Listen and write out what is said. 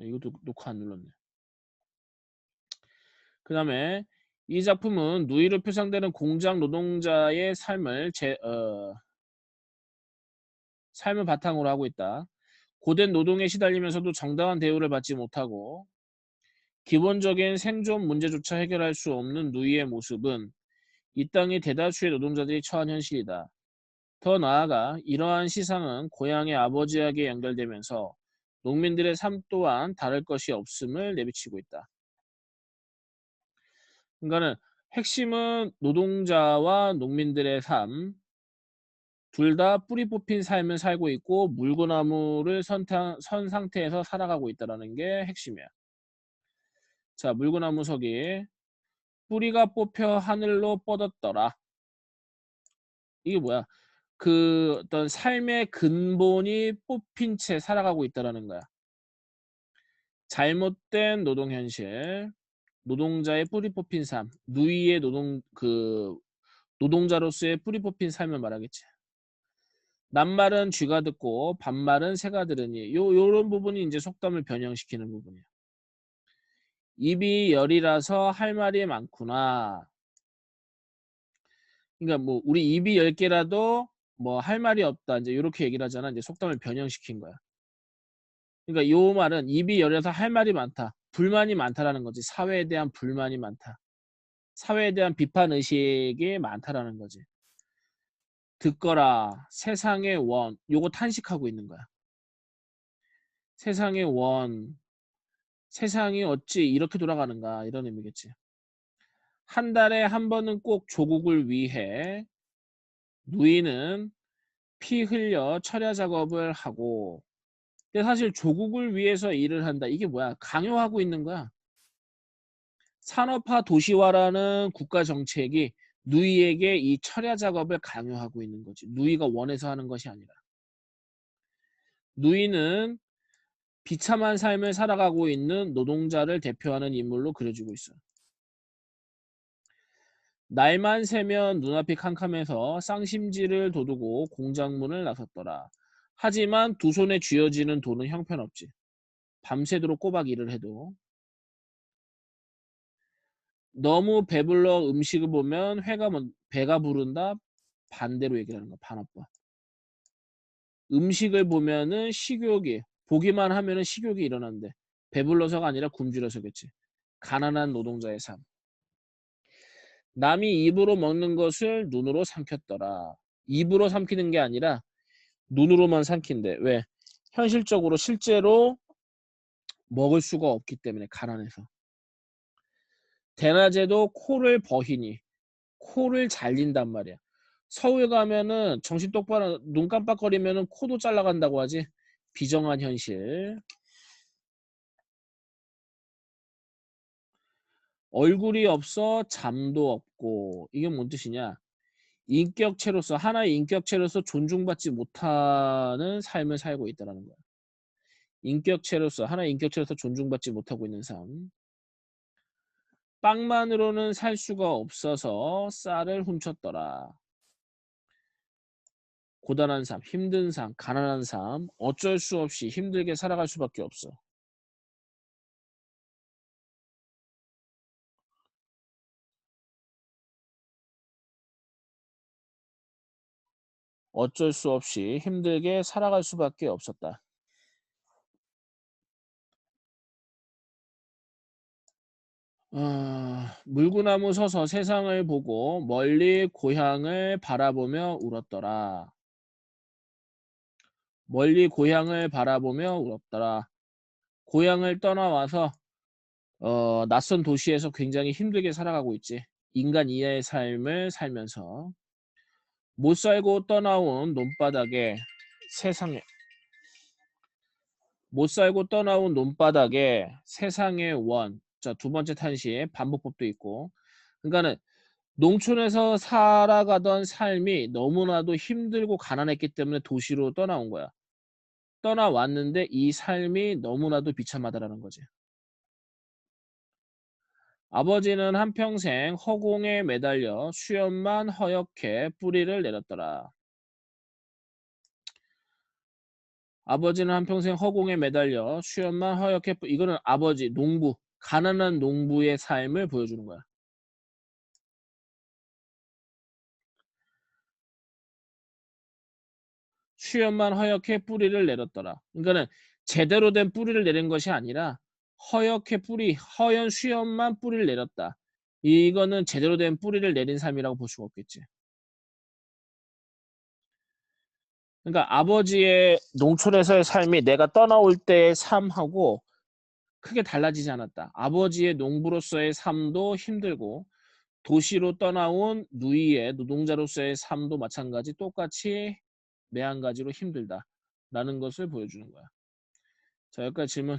자, 이것도 녹화 안 눌렀네. 그 다음에 이 작품은 누이로 표상되는 공장 노동자의 삶을 제, 어, 삶을 바탕으로 하고 있다. 고된 노동에 시달리면서도 정당한 대우를 받지 못하고 기본적인 생존 문제조차 해결할 수 없는 누이의 모습은 이 땅의 대다수의 노동자들이 처한 현실이다. 더 나아가 이러한 시상은 고향의 아버지에게 연결되면서 농민들의 삶 또한 다를 것이 없음을 내비치고 있다. 그러니까는 핵심은 노동자와 농민들의 삶, 둘 다 뿌리 뽑힌 삶을 살고 있고 물구나무를 선타, 선 상태에서 살아가고 있다는 게 핵심이야. 자, 물구나무 서기. 뿌리가 뽑혀 하늘로 뻗었더라. 이게 뭐야? 그 어떤 삶의 근본이 뽑힌 채 살아가고 있다라는 거야. 잘못된 노동 현실, 노동자의 뿌리 뽑힌 삶, 누이의 노동 그 노동자로서의 뿌리 뽑힌 삶을 말하겠지. 낱말은 쥐가 듣고 반말은 새가 들으니 요 요런 부분이 이제 속담을 변형시키는 부분이야. 입이 열이라서 할 말이 많구나. 그러니까 뭐 우리 입이 열 개라도 뭐 할 말이 없다. 이제 이렇게 얘기를 하잖아. 이제 속담을 변형시킨 거야. 그러니까 요 말은 입이 열려서 할 말이 많다. 불만이 많다라는 거지. 사회에 대한 불만이 많다. 사회에 대한 비판 의식이 많다라는 거지. 듣거라. 세상의 원. 요거 탄식하고 있는 거야. 세상의 원. 세상이 어찌 이렇게 돌아가는가 이런 의미겠지. 한 달에 한 번은 꼭 조국을 위해 누이는 피 흘려 철야 작업을 하고 근데 사실 조국을 위해서 일을 한다. 이게 뭐야? 강요하고 있는 거야. 산업화 도시화라는 국가 정책이 누이에게 이 철야 작업을 강요하고 있는 거지. 누이가 원해서 하는 것이 아니라. 누이는 비참한 삶을 살아가고 있는 노동자를 대표하는 인물로 그려지고 있어. 날만 새면 눈앞이 캄캄해서 쌍심지를 도두고 공장문을 나섰더라. 하지만 두 손에 쥐어지는 돈은 형편없지. 밤새도록 꼬박 일을 해도. 너무 배불러 음식을 보면 회가 뭐, 배가 부른다. 반대로 얘기를 하는 거야. 반어법. 음식을 보면은 식욕이 보기만 하면은 식욕이 일어난대. 배불러서가 아니라 굶주려서겠지. 가난한 노동자의 삶. 남이 입으로 먹는 것을 눈으로 삼켰더라. 입으로 삼키는 게 아니라 눈으로만 삼킨대. 왜? 현실적으로 실제로 먹을 수가 없기 때문에 가난해서. 대낮에도 코를 버히니 코를 잘린단 말이야. 서울 가면은 정신 똑바로 눈 깜빡거리면은 코도 잘라간다고 하지. 비정한 현실. 얼굴이 없어 잠도 없고 이게 뭔 뜻이냐? 인격체로서 하나의 인격체로서 존중받지 못하는 삶을 살고 있다는 거야. 인격체로서 하나의 인격체로서 존중받지 못하고 있는 삶. 빵만으로는 살 수가 없어서 쌀을 훔쳤더라. 고단한 삶, 힘든 삶, 가난한 삶, 어쩔 수 없이 힘들게 살아갈 수밖에 없어. 어쩔 수 없이 힘들게 살아갈 수밖에 없었다. 어, 물구나무 서서 세상을 보고 멀리 고향을 바라보며 울었더라. 멀리 고향을 바라보며 울었더라. 고향을 떠나와서 어, 낯선 도시에서 굉장히 힘들게 살아가고 있지. 인간 이하의 삶을 살면서 못 살고 떠나온 논바닥에 세상에 못 살고 떠나온 논바닥에 세상의 원. 자, 두 번째 탄시 반복법도 있고. 그러니까는 농촌에서 살아가던 삶이 너무나도 힘들고 가난했기 때문에 도시로 떠나온 거야. 떠나왔는데 이 삶이 너무나도 비참하다라는 거지. 아버지는 한평생 허공에 매달려 수염만 허옇게 뿌리를 내렸더라. 아버지는 한평생 허공에 매달려 수염만 허옇게 뿌- 이거는 아버지 농부 가난한 농부의 삶을 보여주는 거야. 수염만 허옇게 뿌리를 내렸더라. 그러니까는 제대로 된 뿌리를 내린 것이 아니라 허옇게 뿌리, 허연 수염만 뿌리를 내렸다. 이거는 제대로 된 뿌리를 내린 삶이라고 볼 수가 없겠지. 그러니까 아버지의 농촌에서의 삶이 내가 떠나올 때의 삶하고 크게 달라지지 않았다. 아버지의 농부로서의 삶도 힘들고 도시로 떠나온 누이의 노동자로서의 삶도 마찬가지 똑같이 매한가지로 힘들다라는 것을 보여주는 거야. 자 여기까지 질문